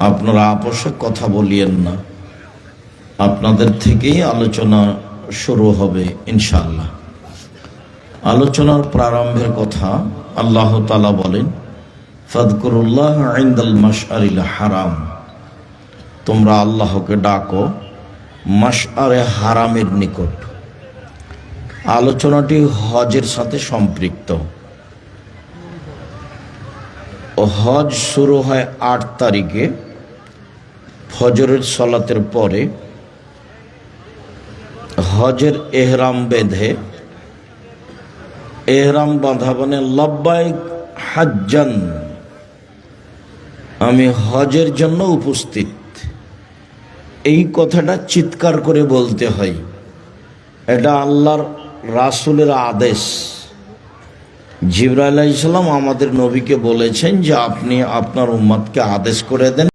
আপনারা আপসে কথা বলিয়েন না। আপনাদের থেকেই আলোচনা শুরু হবে, ইনশাআল্লাহ। আলোচনার প্রারম্ভের কথা আল্লাহ তালা বলেন, ফদকুরুল্লাহ আইন্দাল মাশআরিল হারাম। তোমরা আল্লাহকে ডাকো মাশআরে হারামের নিকট। আলোচনাটি হজের সাথে সম্পৃক্ত। হজ শুরু হয় আট তারিখে, ফজরের সলাতের পরে। হজের এহরাম বেঁধে, এহরাম বাঁধা মানে লব্বাইক হাজ্জান। আমি হজের জন্য উপস্থিত। এই কথাটা চিৎকার করে বলতে হয়। এটা আল্লাহর রাসুলের আদেশ। জিবরা আলাইসাল্লাম আমাদের নবীকে বলেছেন যে আপনি আপনার উম্মাদকে আদেশ করে দেন।